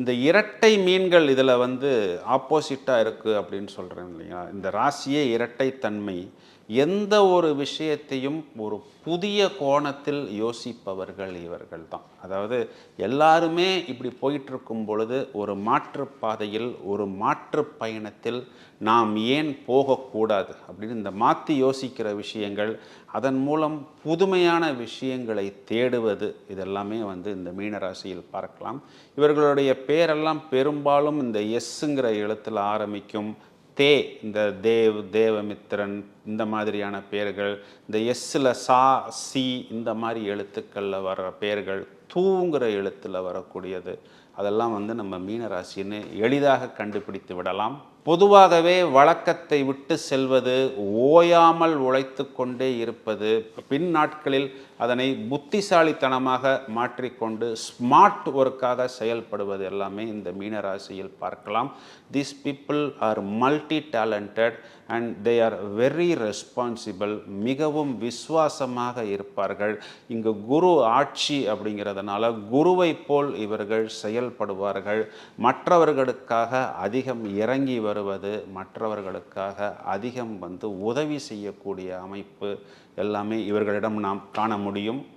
இந்த இரட்டை மீன்கள் இதில் வந்து ஆப்போசிட்டாக இருக்குது அப்படின்னு சொல்கிறேன் இல்லையா? இந்த ராசியே இரட்டைத்தன்மை. எந்த ஒரு விஷயத்தையும் ஒரு புதிய கோணத்தில் யோசிப்பவர்கள் இவர்கள் தான். அதாவது எல்லாருமே இப்படி போயிட்டுருக்கும் பொழுது ஒரு மாற்று பாதையில் ஒரு மாற்று பயணத்தில் நாம் ஏன் போகக்கூடாது அப்படின்னு இந்த மாற்றி யோசிக்கிற விஷயங்கள் அதன் மூலம் புதுமையான விஷயங்களை தேடுவது இதெல்லாமே வந்து இந்த மீனராசியில் பார்க்கலாம். இவர்களுடைய பேரெல்லாம் பெரும்பாலும் இந்த எஸ்ஸுங்கிற எழுத்தில் ஆரம்பிக்கும். தே இந்த தேவ் தேவமித்திரன் இந்த மாதிரியான பெயர்கள் இந்த எஸ்ஸில் சா சி இந்த மாதிரி எழுத்துக்களில் வர்ற பெயர்கள் தூங்கிற எழுத்தில் வரக்கூடியது. அதெல்லாம் வந்து நம்ம மீனராசின்னு எளிதாக கண்டுபிடித்து விடலாம். பொதுவாகவே வழக்கத்தை விட்டு செல்வது ஓயாமல் உழைத்து கொண்டே இருப்பது பின் நாட்களில் அதனை புத்திசாலித்தனமாக மாற்றிக்கொண்டு ஸ்மார்ட் ஒர்க்காக செயல்படுவது எல்லாமே இந்த மீனராசியில் பார்க்கலாம். These people are multi talented and they are very responsible மிகவும் விசுவாசமாக இருப்பார்கள். இங்கு குரு ஆட்சி அப்படிங்கிறத அதனால் குருவை போல் இவர்கள் செயல்படுவார்கள். மற்றவர்களுக்காக அதிகம் இறங்கி வருவது மற்றவர்களுக்காக அதிகம் வந்து உதவி செய்யக்கூடிய அமைப்பு எல்லாமே இவர்களிடம் நாம் காண முடியும்.